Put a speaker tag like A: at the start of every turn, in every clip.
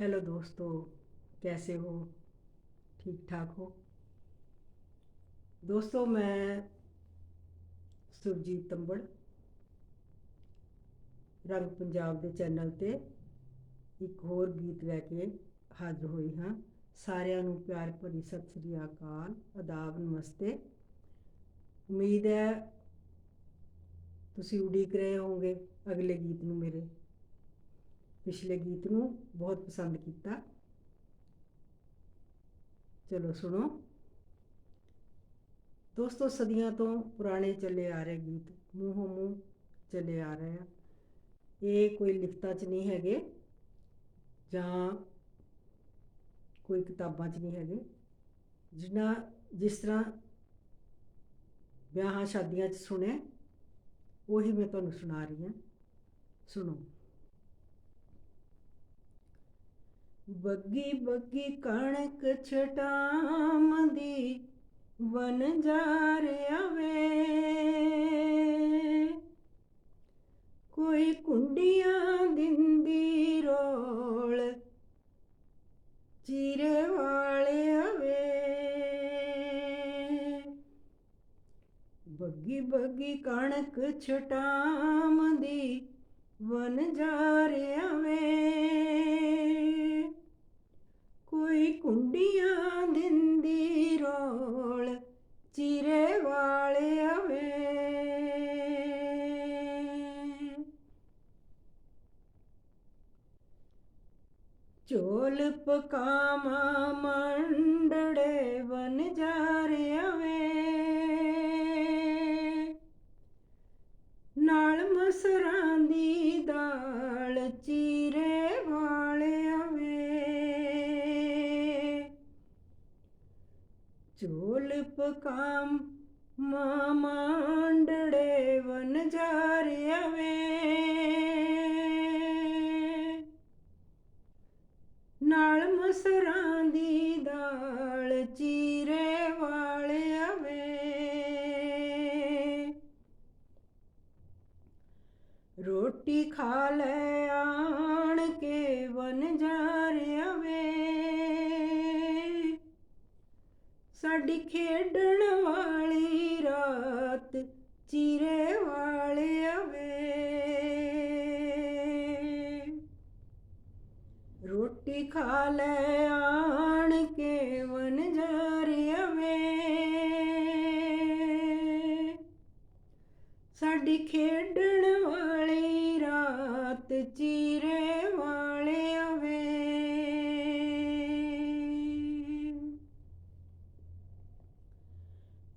A: Hello दोस्तों कैसे हो ठीक ठाक हो ਦੋਸਤੋ ਮੈਂ ਸੁਰਜੀਤ ਤੰਬੜ ਰੰਗ ਪੰਜਾਬ ਦੇ ਚੈਨਲ ਤੇ ਇੱਕ ਹੋਰ ਗੀਤ ਲੈ ਕੇ ਹਾਜ਼ਰ ਹੋਈ ਹਾਂ ਸਾਰਿਆਂ ਨੂੰ ਪਿਆਰ ਭਰੀ ਸਤਿ ਸ੍ਰੀ ਅਕਾਲ ਆਦਾਬ ਨਮਸਤੇ ਉਮੀਦ ਹੈ ਤੁਸੀਂ ਉਡੀਕ ਰਹੇ ਹੋਵੋਗੇ ਅਗਲੇ ਗੀਤ ਨੂੰ ਮੇਰੇ ਪਿਛਲੇ ਗੀਤ ਨੂੰ ਬਹੁਤ ਪਸੰਦ ਕੀਤਾ। ਚਲੋ ਸੁਣੋ। ਦੋਸਤੋ, ਸਦੀਆਂ ਤੋਂ ਪੁਰਾਣੇ ਚੱਲੇ ਆ ਰਹੇ ਗੀਤ, ਮੂੰਹੋਂ ਮੂੰਹ ਚੱਲੇ ਆ ਰਹੇ ਆ। ਇਹ ਕੋਈ ਲਿਖਤਾਂ 'ਚ ਨਹੀਂ ਹੈਗੇ ਜਾਂ ਕੋਈ ਕਿਤਾਬਾਂ 'ਚ ਨਹੀਂ ਹੈਗੇ। ਜਿਨ੍ਹਾਂ ਜਿਸ ਤਰ੍ਹਾਂ ਵਿਆਹਾਂ ਸ਼ਾਦੀਆਂ 'ਚ ਸੁਣੇ ਉਹੀ ਮੈਂ ਤੁਹਾਨੂੰ ਸੁਣਾ ਰਹੀ ਹਾਂ। ਸੁਣੋ। ਬੱਗੀ ਬੱਗੀ ਕਣਕ ਛਟਾਮਦੀ ਵਨ ਜਾ ਰਿਹਾ ਕੋਈ ਕੁੰਡੀਆਂ ਦਿੰਦੀ ਰੋਲ ਚੀਰੇ ਵਾਲੇ ਵੇ ਬੱਗੀ ਬੱਗੀ ਕਣਕ ਛਟਾਮਦੀ ਵਨ ਜਾ ਰਿਹਾ ਚੋਲ ਪਕਾਮਾ ਮੰਡੜੇ ਬਨ ਜਾ ਰਿਹਾ ਵੇ ਨਾਲ ਮਸਰਾਂ ਦੀ ਦਾਲ ਚੀਰੇ ਵਾਲਿਆ ਵੇ ਚੋਲ ਪਕਾਮ ਮਾਂਡੜੇ ਵਨ ਜਾ ਰਿਹਾ ਨਾਲ ਮਸਰਾਂ ਦੀ ਦਾਲ ਚੀਰੇ ਵਾਲਿਆ ਵੇ। ਰੋਟੀ ਖਾ ਲੈ ਰੋਟੀ ਖਾ ਲੈ ਆਣ ਕੇ ਵਨ ਜਾ ਰਿਹਾ ਵੇ ਸਾਡੀ ਖੇਡਣ ਵਾਲੀ ਰਾਤ ਚੀਰੇ ਵਾਲੇ ਵੇ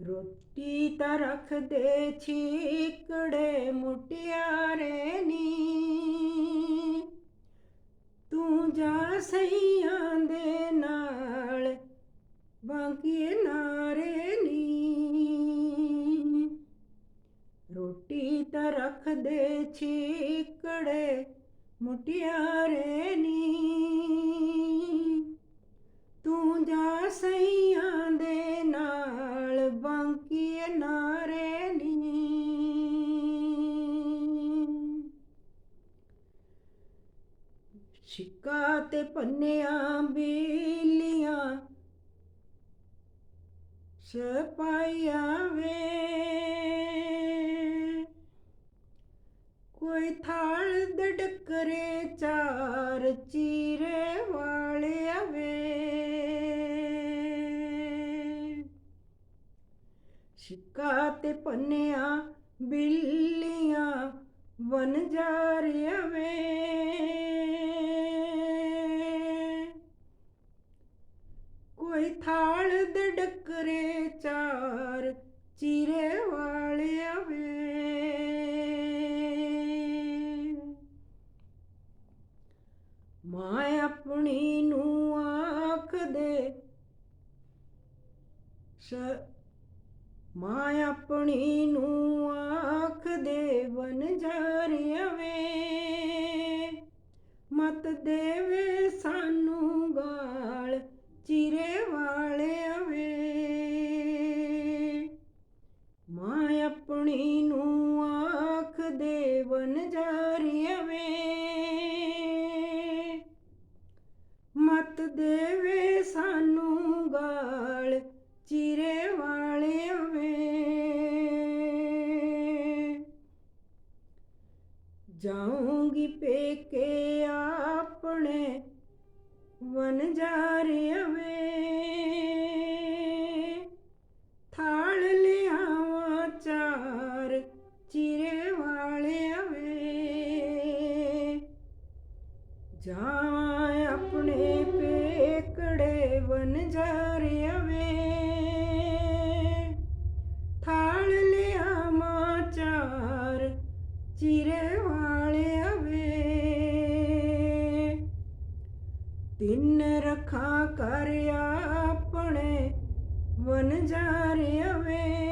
A: ਰੋਟੀ ਤਾਂ ਰੱਖ ਦੇ ਛੀਕੜੇ ਮੁਟਿਆਰੇ ਨੀ। ਜਾ ਸਈਆਂ ਦੇ ਨਾਲ, ਬਾਂਕੀ ਨਾਰੇ ਨੀ ਰੋਟੀ ਤਾਂ ਰੱਖ ਦੇ ਛੀਕੜੇ ਮੁਟਿਆਰੇ ਨੀ ਤੂੰ ਜਾ ਸਈਆਂ ਦੇ ਪੰਨਿਆਂ ਬੀਲੀਆਂ ਸਪਾਈਆਂ ਵੇ। ਕੋਈ ਥਾਲ ਦੜਕਰੇ ਚਾਰ ਚੀਰੇ ਵਾਲਿਆ ਵੇ। ਸ਼ਿਕਾ ਤੇ ਪੰਨਿਆਂ ਬਿੱਲੀਆਂ ਵਨ ਜਾ ਰਿਹਾ ਵੇ। ਥਾਲ ਦੇ ਡੱਕਰੇ ਚਾਰ ਚੀਰੇ ਵਾਲਿਆ ਵੇ। ਮਾਂ ਆਪਣੀ ਨੂੰ ਆਖ ਦੇ ਮਾਂ ਆਪਣੀ ਨੂੰ ਆਖ ਦੇ ਵਨ ਜਾ ਵੇ। ਮਤ ਦੇਵੇ ਸਾਨੂੰ ਗਾਲ ਚਿਰੇ ਵਾਲਿਆ ਵੇ। ਮਾਂ ਆਪਣੀ ਨੂੰ ਆਖ ਦੇ ਵਨ ਜਾ ਰਿਹਾ ਮਤ ਦੇਵੇ ਸਾਨੂੰ ਗਾਲ ਚਿਰੇ ਵਾਲਿਆਂ ਵੇ। ਜਾਊਂਗੀ ਪੇਕੇ ਆਪਣੇ ਵਨ ਜਾ ਚਿਰੇ ਵਾਲਿਆਂ ਵੇ। ਤਿੰਨ ਰੱਖਾਂ ਕਰ ਆਪਣੇ ਵਨ ਜਾਰਿਆਂ ਵੇ।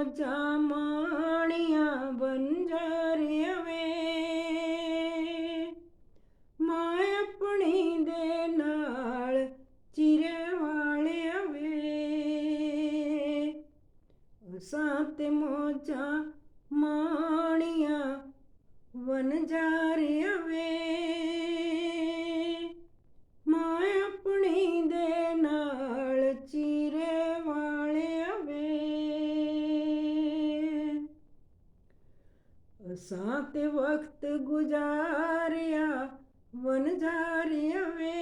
A: ਤੇ ਮੌਜਾਂ ਮਾਣੀਆਂ ਬੰਜਾਰਿਆਂ ਮਾਂ ਆਪਣੀ ਦੇ ਨਾਲ ਚਿਰੇ ਵਾਲਿਆਂ ਵੇ। ਅਸਾਂ ਤੇ ਮੌਜਾਂ ਮਾਣੀਆਂ ਵਨ ਜਾ ਅਸਾਂ ਤੇ ਵਕਤ ਗੁਜ਼ਾਰਿਆ ਵਨ ਜਾਰਿਆਂ ਵੇ।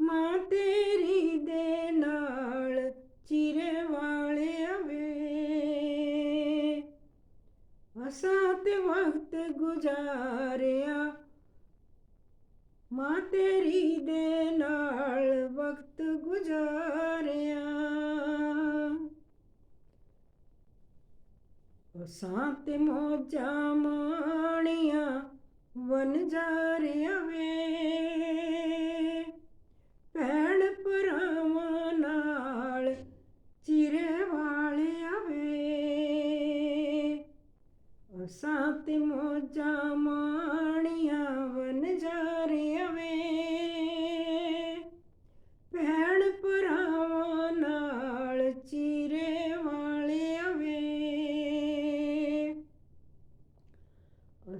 A: ਮਾਂ ਤੇਰੀ ਦੇ ਨਾਲ ਚਿਰੇ ਵਾਲਿਆਂ ਵੇ। ਅਸਾਂ ਤੇ ਵਕਤ ਗੁਜ਼ਾਰਿਆ, ਮਾਂ ਤੇਰੀ ਦੇ ਨਾਲ ਵਕਤ ਗੁਜ਼ਾਰਿਆ। ਅਸਾਂ ਤੇ ਮੌਜਾਂ ਮਾਣੀਆਂ ਵਨ ਜਾ ਜਾਰਿਆਂ ਵੇ ਭੈਣ ਭਰਾਵਾਂ ਨਾਲ ਚਿਰੇ ਵਾਲਿਆਂ ਵੇ ਅਸਾਂ ਤੇ ਮੌਜਾਂ ਮਾਣੀਆਂ ਵਨ ਜਾਰਿਆਂ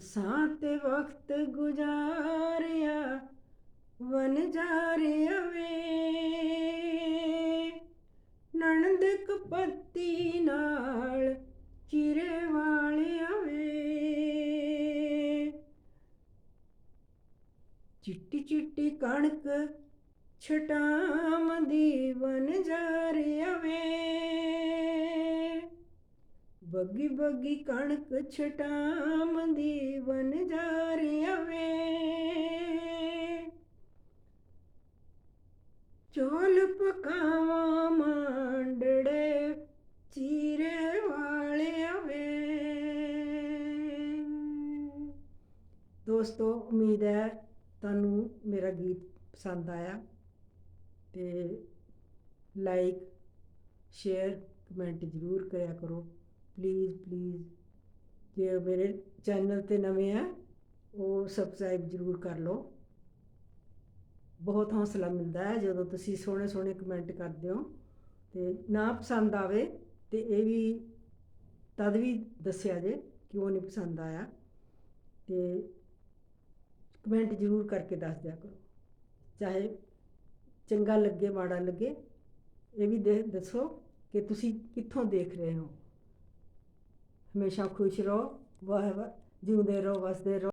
A: ਅਸਾਂ ਤੇ ਵਕਤ ਗੁਜ਼ਾਰਿਆ, ਵਨ ਜਾਰਿਆਂ ਵੇ। ਨਣਦ ਕਪੱਤੀ ਨਾਲ ਚਿਰੇ ਵਾਲਿਆਂ ਵੇ। ਚਿੱਟੀ ਚਿੱਟੀ ਕਣਕ ਛਟਾਮ ਦੀ ਵਨ ਜਾਰਿਆਂ ਵੇ। ਬੱਗੀ ਬੱਗੀ ਕਣਕ ਛਟਾਮ ਦੀ ਵਨ ਜਾਰਿਆਂ ਵੇ ਚੋਲ ਪਕਾਵਾਂ ਮਾਂਡੜੇ ਚੀਰੇ ਵਾਲਿਆਂ ਵੇ। ਦੋਸਤੋ, ਉਮੀਦ ਹੈ ਤੁਹਾਨੂੰ ਮੇਰਾ ਗੀਤ ਪਸੰਦ ਆਇਆ ਤੇ ਲਾਈਕ ਸ਼ੇਅਰ ਕਮੈਂਟ ਜ਼ਰੂਰ ਕਰਿਆ ਕਰੋ। ਪਲੀਜ਼ ਪਲੀਜ਼ ਜੇ ਮੇਰੇ ਚੈਨਲ ਤੇ ਨਵੇਂ ਆ, ਉਹ ਸਬਸਕ੍ਰਾਈਬ ਜ਼ਰੂਰ ਕਰ ਲਓ। ਬਹੁਤ ਹੌਸਲਾ ਮਿਲਦਾ ਹੈ ਜਦੋਂ ਤੁਸੀਂ ਸੋਹਣੇ ਸੋਹਣੇ ਕਮੈਂਟ ਕਰਦੇ ਹੋ ਤੇ ਨਾ ਪਸੰਦ ਆਵੇ ਤੇ ਇਹ ਵੀ ਤਦ ਵੀ ਦੱਸਿਆ ਜੇ ਕਿਉਂ ਨਹੀਂ ਪਸੰਦ ਆਇਆ ਤੇ ਕਮੈਂਟ ਜ਼ਰੂਰ ਕਰਕੇ ਦੱਸ ਦਿਆ ਕਰੋ। ਚਾਹੇ ਚੰਗਾ ਲੱਗੇ, ਮਾੜਾ ਲੱਗੇ, ਇਹ ਵੀ ਦੇ ਦੱਸੋ ਕਿ ਤੁਸੀਂ ਕਿੱਥੋਂ ਦੇਖ ਰਹੇ ਹੋ। Meşa Kuchiro, Jun Dero was there.